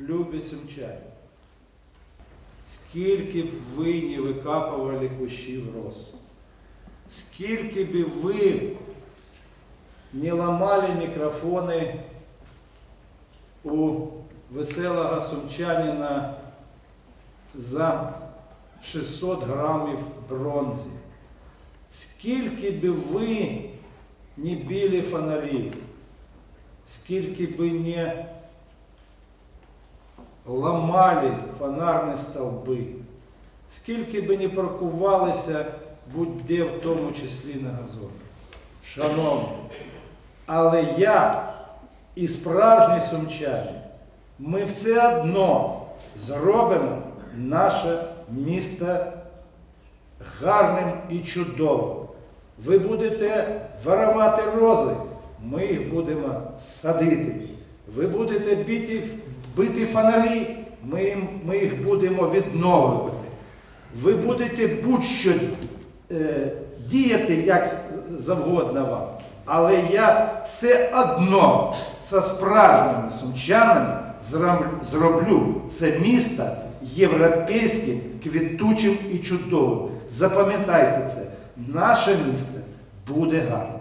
любі сумчані, скільки б ви не викапували кущів роз, скільки б ви не ламали мікрофони у веселого сумчанина за 600 грамів бронзи, скільки б ви не били фонарів, скільки би не ламали фонарні стовби, скільки би не паркувалися будь-де, в тому числі на газоні. Шановні, але я і справжній сумчанин, ми все одно зробимо наше місто гарним і чудовим. Ви будете виривати рози, ми їх будемо садити. Ви будете бити, бити фонарі, ми, ми їх будемо відновлювати. Ви будете будь-що е, діяти як завгодно вам. Але я все одно зі справжніми сумчанами зроблю це місто європейським, квітучим і чудовим. Запам'ятайте це, наше місто буде гарним.